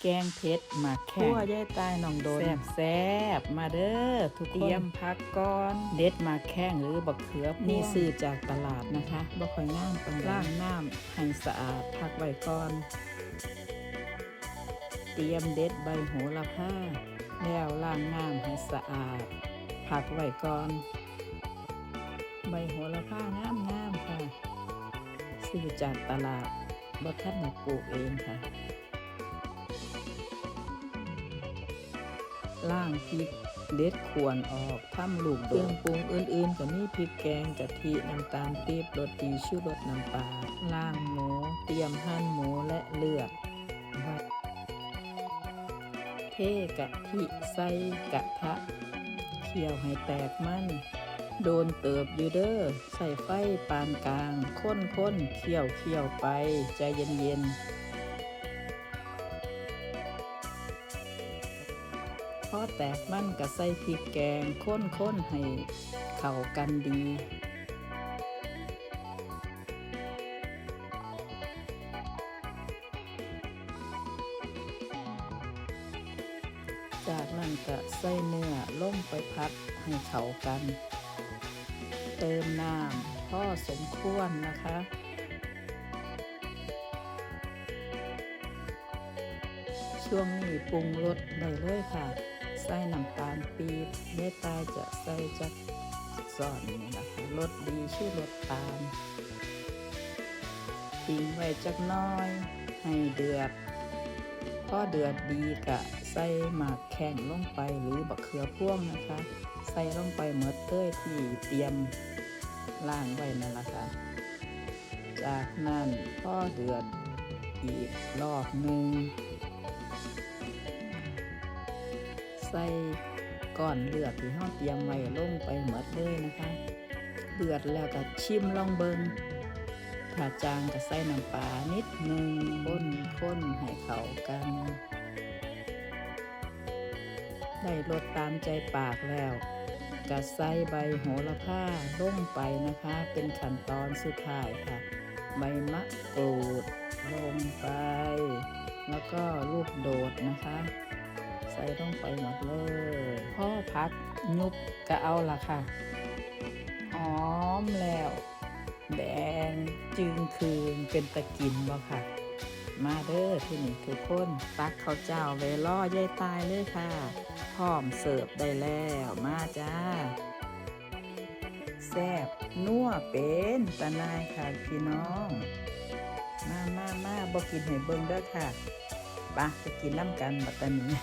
แกงเผ็ดหมักแข้งคั่วยายตายน้องโดนแซ่บแซ่บๆมาเด้อทุกคนเตรียมพักก่อนเด็ดหมาแข้งหรือบักเขือพวงนี่ซื้อจากตลาดนะคะบ่ค่อยงามปานใดล้างน้ำให้สะอาดพักไว้ก่อน เตรียมเด็ดใบโหระพาแล้วล้างน้ำให้สะอาดพักไว้ก่อน ใบโหระพางามงามๆค่ะซื้อจากตลาดบ่ทันได้ปลูกเองค่ะ ล่างพริกเด็ดขวนออกทำลูกเครื่องปรุงอื่นๆก็มีพริกแกงกะทิน้ำตาลปี๊บรสดีชูรสน้ำปลาล่างหมู เตรียมหั่นหมูและเลือดเทกะทิใส่กระทะเคี่ยวให้แตกมันโดนเติบยูเด้อใส่ไฟปานกลาง ค้นค้นๆเคี่ยวเคี่ยวไป ใจเย็นๆ พอแตกมันก็ใส่พริกแกงค้นค้นๆให้เข้ากันดีจากนั้นก็ใส่เนื้อลงไปพัดให้เข้ากัน เติมน้ำพ่อสมควรนะคะ ช่วงนี้ปรุงรสได้เลยค่ะ ใส่น้ำตาลปี๊บเมตายจะใส่จักสอนนี่นะคะรสดีชื่อรสตาลทิ้งไว้จักน้อย ให้เดือดพอเดือดดีกะใส่หมากแข้งลงไปหรือบักเขือพ่วงนะคะ ใส่ลงไปเมดเต้ยที่เตรียมล่างไว้นั่นละค่ะ จากนั้นพอเดือดอีกรอบหนึ่ง ใส่ก้อนเลือดที่ห้าเตรียมไว้ลงไปหมดเลยนะคะเดือดแล้วก็ชิมลองเบิงถ้าจางก็ใส่น้ำปลานิดหนึ่งข้นข้นให้เข้ากัน ได้รสตามใจปากแล้วก็ใส่ใบโหระพาลงไปนะคะ เป็นขั้นตอนสุดท้ายค่ะ ใบมะกรูดลงไป แล้วก็ลูกโดดนะคะ ส่ลงไปหมดเลยพ่อพักยุบก็เอาละค่ะหอมแล้ว แดงจึงคืนเป็นตะกินบ่ค่ะ มาเด้อที่นี่ทุกคนตักข้าวเจ้าไว้ล่อยายตายเลยค่ะ พร้อมเสิร์ฟได้แล้วมาจ้าแซ่บนัวเป็นตะนายค่ะพี่น้อง มามามาบอกกินให้เบิ่งเด้อค่ะ ปะไปกินน้ำกันบัตตานี้